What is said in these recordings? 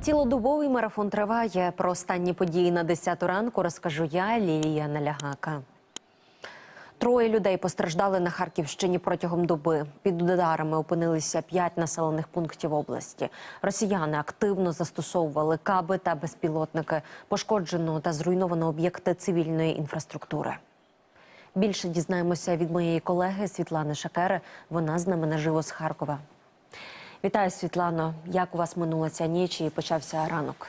Цілодобовий марафон триває. Про останні події на 10 ранку розкажу я, Лілія Налягака. Троє людей постраждали на Харківщині протягом доби. Під ударами опинилися п'ять населених пунктів області. Росіяни активно застосовували каби та безпілотники. Пошкоджено та зруйновано об'єкти цивільної інфраструктури. Більше дізнаємося від моєї колеги Світлани Шакери. Вона з нами наживо з Харкова. Вітаю, Світлано. Як у вас минула ця ніч і почався ранок?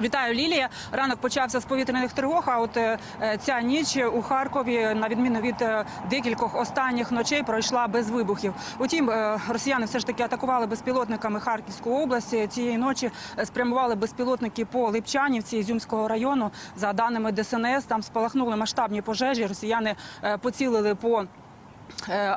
Вітаю, Лілія. Ранок почався з повітряних тривог. А от е, е, ця ніч у Харкові, на відміну від е, декількох останніх ночей, пройшла без вибухів. Утім, росіяни все ж таки атакували безпілотниками Харківську область. Цієї ночі спрямували безпілотники по Липчанівці Ізюмського району. За даними ДСНС, там спалахнули масштабні пожежі. Росіяни поцілили по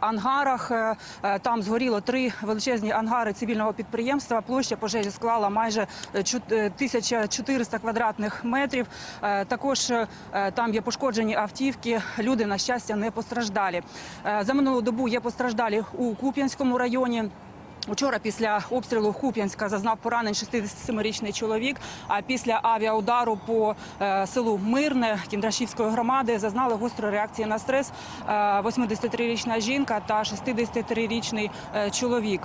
ангарах. Е, е, Там згоріло три величезні ангари цивільного підприємства. Площа пожежі склала майже е, чу- е, 1400 квадратних метрів. Е, Також е, там є пошкоджені автівки. Люди, на щастя, не постраждалі. Е, За минулу добу є постраждалі у Куп'янському районі. Учора після обстрілу Куп'янська зазнав поранень 67-річний чоловік. А після авіаудару по е, селу Мирне Кіндрашівської громади зазнали гострої реакції на стрес е, 83-річна жінка та 63-річний е, чоловік.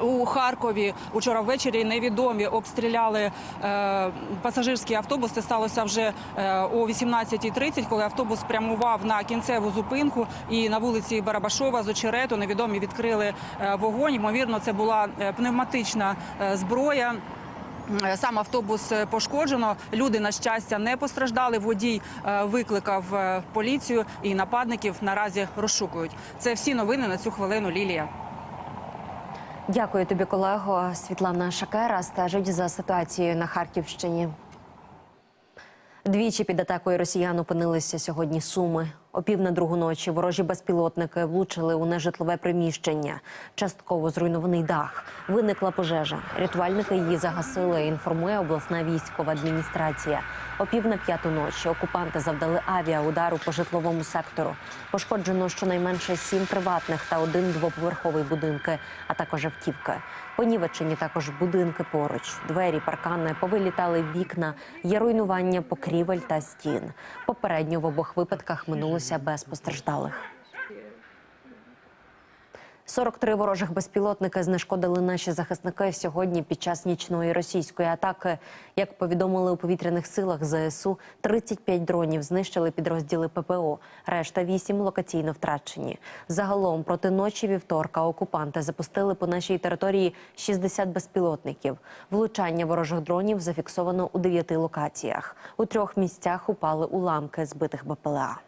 У Харкові учора ввечері невідомі обстріляли е, пасажирський автобус. Це сталося вже е, о 18.30, коли автобус прямував на кінцеву зупинку. І на вулиці Барабашова з очерету невідомі відкрили е, вогонь. Ймовірно, це була е, пневматична е, зброя. Е, Сам автобус е, пошкоджено. Люди на щастя не постраждали. Водій викликав поліцію і нападників наразі розшукують. Це всі новини на цю хвилину. Лілія. Дякую тобі, колего. Світлана Шакера стежить за ситуацією на Харківщині. Двічі під атакою росіян опинилися сьогодні суми. О пів на другу ночі ворожі безпілотники влучили у нежитлове приміщення. Частково зруйнований дах. Виникла пожежа. Рятувальники її загасили. Інформує обласна військова адміністрація. О пів на п'яту ночі окупанти завдали авіаудару по житловому сектору. Пошкоджено щонайменше сім приватних та один двоповерховий будинки, а також автівки. Понівечені також будинки поруч. Двері, паркани, повилітали вікна. Є руйнування покрівель та стін. Попередньо в обох випадках минулося без постраждалих. 43 ворожих безпілотники знешкодили наші захисники сьогодні під час нічної російської атаки. Як повідомили у повітряних силах ЗСУ, 35 дронів знищили підрозділи ППО. Решта 8 локаційно втрачені. Загалом проти ночі вівторка окупанти запустили по нашій території 60 безпілотників. Влучання ворожих дронів зафіксовано у 9 локаціях. У трьох місцях упали уламки збитих БПЛА.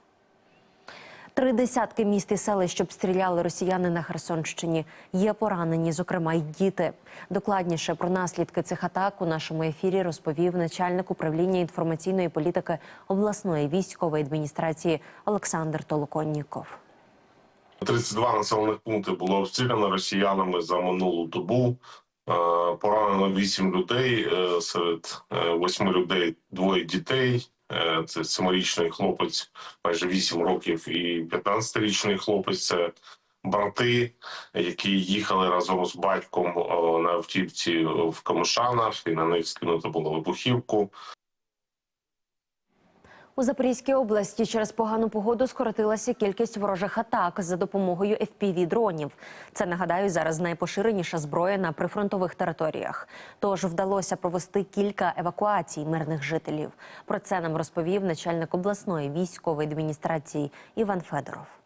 Три десятки міст і селищ обстріляли росіяни на Херсонщині. Є поранені, зокрема й діти. Докладніше про наслідки цих атак у нашому ефірі розповів начальник управління інформаційної політики обласної військової адміністрації Олександр Толоконніков. 32 населених пункти було обстріляно росіянами за минулу добу. Е, Поранено 8 людей. е, Серед 8 людей двоє дітей. Е, Це семирічний хлопець, майже 8 років, і 15-річний хлопець. Це брати, які їхали разом з батьком на автівці в Камишанах, і на них скинуто було вибухівку. У Запорізькій області через погану погоду скоротилася кількість ворожих атак за допомогою fpv дронів. Це нагадаю зараз найпоширеніша зброя на прифронтових територіях. Тож вдалося провести кілька евакуацій мирних жителів. Про це нам розповів начальник обласної військової адміністрації Іван Федоров.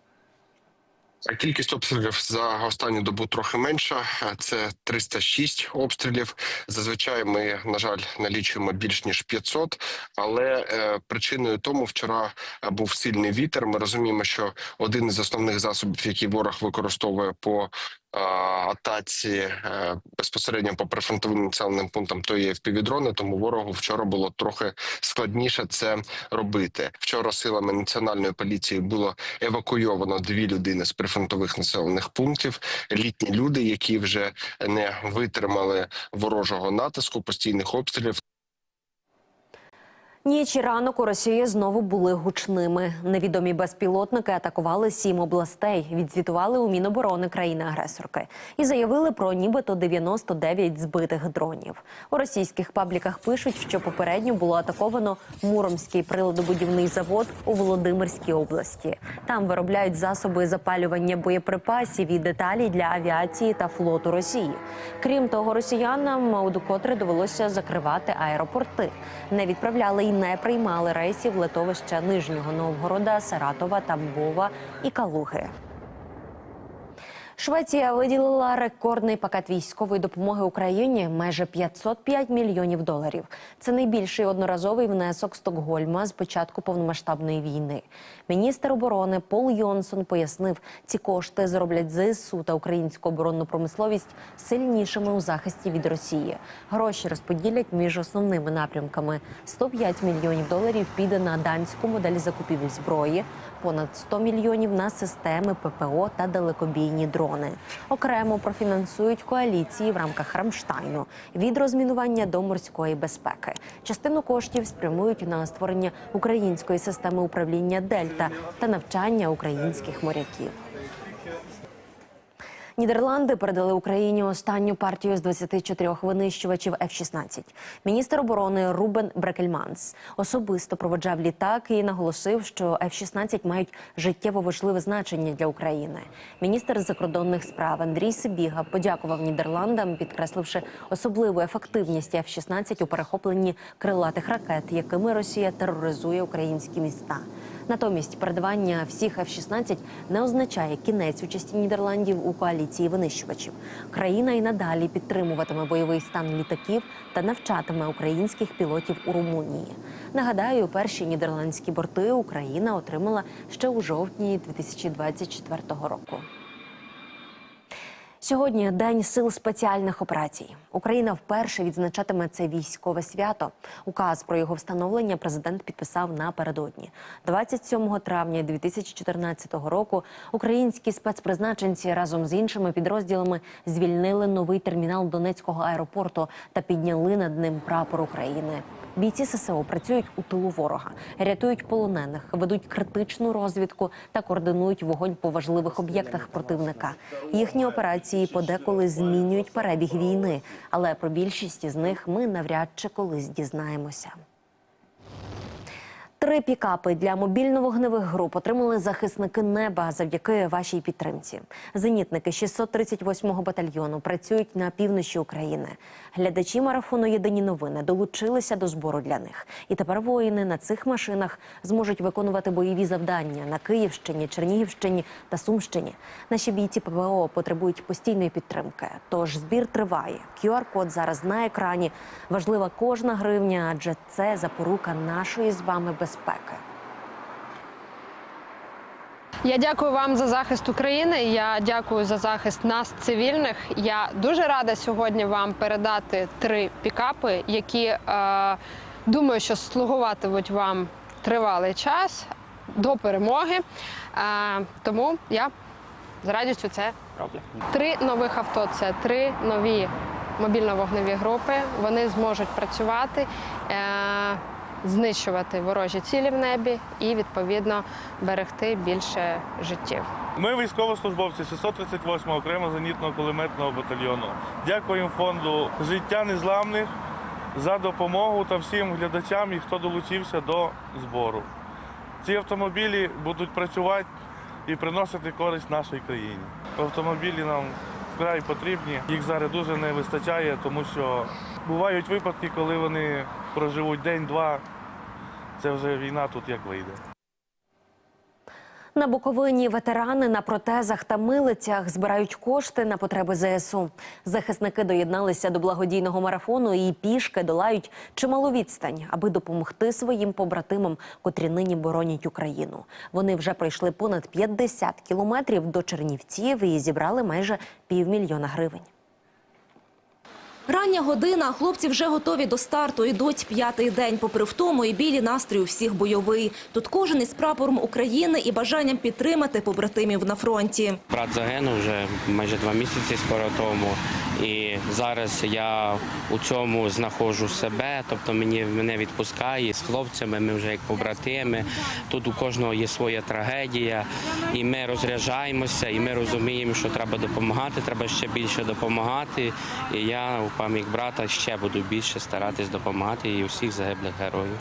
Кількість обстрілів за останню добу трохи менша. Це 306 обстрілів. Зазвичай ми, на жаль, налічуємо більш ніж 500, Але е, причиною тому вчора е, був сильний вітер. Ми розуміємо, що один із основних засобів, які ворог використовує по атаці е, безпосередньо по прифронтовим населеним пунктам, то є впівдрони. Тому ворогу вчора було трохи складніше це робити. Вчора силами національної поліції було евакуйовано дві людини з прифронтових населених пунктів. Літні люди, які вже не витримали ворожого натиску, постійних обстрілів. Ніч і ранок у Росії знову були гучними. Невідомі безпілотники атакували сім областей, відзвітували у Міноборони країни-агресорки і заявили про нібито 99 збитих дронів. У російських пабліках пишуть, що попередньо було атаковано Муромський приладобудівний завод у Володимирській області. Там виробляють засоби запалювання боєприпасів і деталі для авіації та флоту Росії. Крім того, росіянам удокотре довелося закривати аеропорти. Не відправляли і не приймали рейсів литовища Нижнього Новгорода, Саратова, Тамбова і Калуги. Швеція виділила рекордний пакет військової допомоги Україні майже 505 мільйонів доларів. Це найбільший одноразовий внесок Стокгольма з початку повномасштабної війни. Міністр оборони Пол Йонсон пояснив, ці кошти зроблять ЗСУ та українську оборонну промисловість сильнішими у захисті від Росії. Гроші розподілять між основними напрямками: 105 мільйонів доларів піде на данську модель закупівель зброї, понад 100 мільйонів на системи ППО та далекобійні дрони. Окремо профінансують коаліції в рамках Рамштайну від розмінування до морської безпеки. Частину коштів спрямують на створення української системи управління Дельта та навчання українських моряків. Нідерланди передали Україні останню партію з 24 винищувачів F-16. Міністр оборони Рубен Брекельманс особисто проводжав літак і наголосив, що F-16 мають життєво важливе значення для України. Міністр закордонних справ Андрій Сибіга подякував Нідерландам, підкресливши особливу ефективність F-16 у перехопленні крилатих ракет, якими Росія тероризує українські міста. Натомість передавання всіх F-16 не означає кінець участі Нідерландів у коаліції винищувачів. Країна і надалі підтримуватиме бойовий стан літаків та навчатиме українських пілотів у Румунії. Нагадаю, перші нідерландські борти Україна отримала ще у жовтні 2024 року. Сьогодні день сил спеціальних операцій. Україна вперше відзначатиме це військове свято. Указ про його встановлення президент підписав напередодні. 27 травня 2014 року українські спецпризначенці разом з іншими підрозділами звільнили новий термінал Донецького аеропорту та підняли над ним прапор України. Бійці ССО працюють у тилу ворога, рятують полонених, ведуть критичну розвідку та координують вогонь по важливих об'єктах противника. Їхні операції подеколи змінюють перебіг війни, але про більшість із них ми навряд чи колись дізнаємося. Три пікапи для мобільно-вогневих груп отримали захисники неба завдяки вашій підтримці. Зенітники 638-го батальйону працюють на півночі України. Глядачі марафону Єдині новини долучилися до збору для них. І тепер воїни на цих машинах зможуть виконувати бойові завдання на Київщині, Чернігівщині та Сумщині. Наші бійці ПВО потребують постійної підтримки. Тож збір триває. QR-код зараз на екрані. Важлива кожна гривня, адже це запорука нашої з вами безпеки. Я дякую вам за захист України. Я дякую за захист нас, цивільних. Я дуже рада сьогодні вам передати три пікапи, які е, думаю, що слугуватимуть вам тривалий час до перемоги. Е, тому я з радістю це роблю. Три нових авто це три нові мобільно-вогневі групи. Вони зможуть працювати. Е, знищувати ворожі цілі в небі і відповідно берегти більше життів. Ми військовослужбовці 638-го окремо зенітного кулеметного батальйону. Дякуємо фонду Життя Незламних за допомогу та всім глядачам, і хто долучився до збору. Ці автомобілі будуть працювати і приносити користь нашій країні. Автомобілі нам вкрай потрібні. Їх зараз дуже не вистачає, тому що бувають випадки, коли вони проживуть день-два. Це вже війна тут як вийде. На Буковині ветерани на протезах та милицях збирають кошти на потреби ЗСУ. Захисники доєдналися до благодійного марафону і пішки долають чималу відстань, аби допомогти своїм побратимам, котрі нині боронять Україну. Вони вже пройшли понад 50 кілометрів до Чернівців і зібрали майже півмільйона гривень. Рання година, хлопці вже готові до старту. Йдуть п'ятий день. Попри втому і білі настрій у всіх бойовий. Тут кожен із прапором України і бажанням підтримати побратимів на фронті. Брат загинув вже майже два місяці скоро тому. І зараз я у цьому знаходжу себе, тобто мені мене відпускає з хлопцями. Ми вже як побратими. Тут у кожного є своя трагедія, і ми розряджаємося, і ми розуміємо, що треба допомагати. Треба ще більше допомагати. І я пам'ять брата ще буду більше старатись допомагати і усіх загиблих героїв.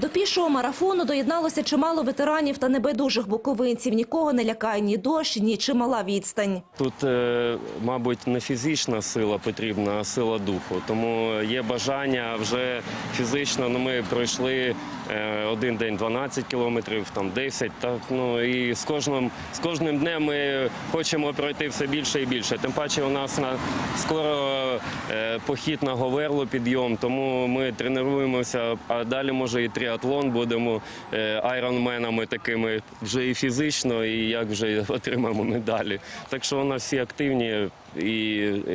До пішого марафону доєдналося чимало ветеранів та небайдужих буковинців. Нікого не лякає ні дощ, ні чимала відстань. Тут, е, мабуть, не фізична сила потрібна, а сила духу. Тому є бажання вже фізично. Ну, ми пройшли один день 12 кілометрів, там 10. Так, ну, і з кожним, з кожним днем ми хочемо пройти все більше і більше. Тим паче у нас на скоро е, похід на Говерло підйом, тому ми тренуємося, а далі може і тріатлон будемо е, айронменами такими вже і фізично, і як вже отримаємо медалі. Так що у нас всі активні, і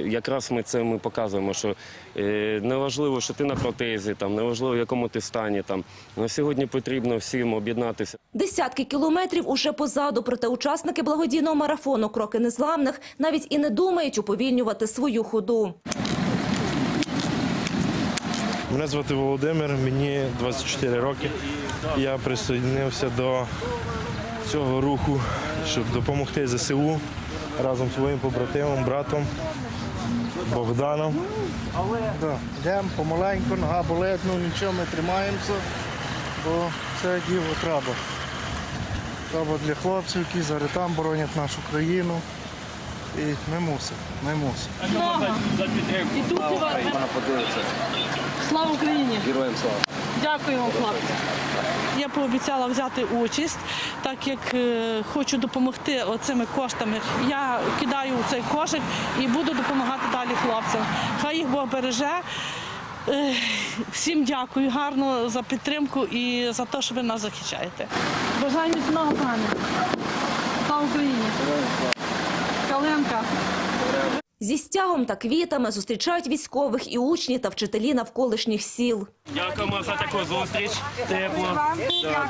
якраз ми це ми показуємо, що е, неважливо, що ти на протезі, там неважливо, в якому ти стані. Там на сьогодні потрібно всім об'єднатися. Десятки кілометрів уже позаду, проте учасники благодійного марафону «Кроки незламних» навіть і не думають уповільнювати свою ходу. Мене звати Володимир, мені 24 роки. Я присоединився до цього руху, щоб допомогти ЗСУ разом з своїм побратимом, братом Богданом. Да, йдемо помаленьку, нога болить, ну нічого, ми тримаємося, бо це діло треба. Треба для хлопців, які зараз там боронять нашу країну. І ми мусимо, ми мусимо. Слава Україні! Героям слава! Дякую вам, хлопці. Я пообіцяла взяти участь, так як е, хочу допомогти оцими коштами. Я кидаю цей кошик і буду допомагати далі хлопцям. Хай їх Бог береже. Е, Всім дякую гарно за підтримку і за те, що ви нас захищаєте. Бажаю міцного пане. Слава Україні! Каленка! Зі стягом та квітами зустрічають військових і учні та вчителі навколишніх сіл. Дякуємо за таку зустріч. Тепло.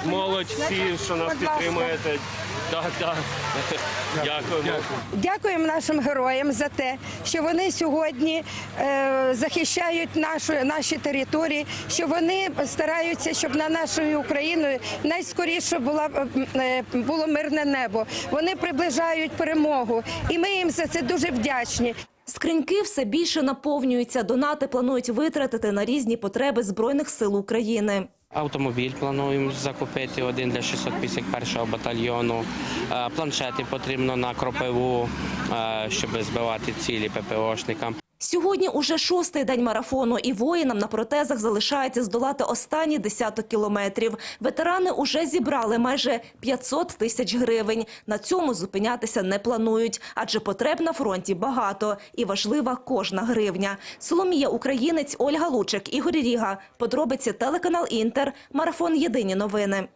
Молодь, всі, що нас підтримуєте. Так, так. Дякуємо. Дякуємо нашим героям за те, що вони сьогодні е, захищають нашу наші території, що вони стараються, щоб на нашою Україною найскоріше була е, було мирне небо. Вони приближають перемогу, і ми їм за це дуже вдячні. Скриньки все більше наповнюються. Донати планують витратити на різні потреби Збройних сил України. Автомобіль плануємо закупити один для 651-го батальйону. Е, Планшети потрібно на кропиву, е, щоб збивати цілі ППОшникам. Сьогодні уже шостий день марафону, і воїнам на протезах залишається здолати останні десяток кілометрів. Ветерани уже зібрали майже 500 тисяч гривень. На цьому зупинятися не планують, адже потреб на фронті багато і важлива кожна гривня. Соломія Українець, Ольга Лучик, Ігор Ріга. Подробиці телеканал Інтер. Марафон Єдині новини.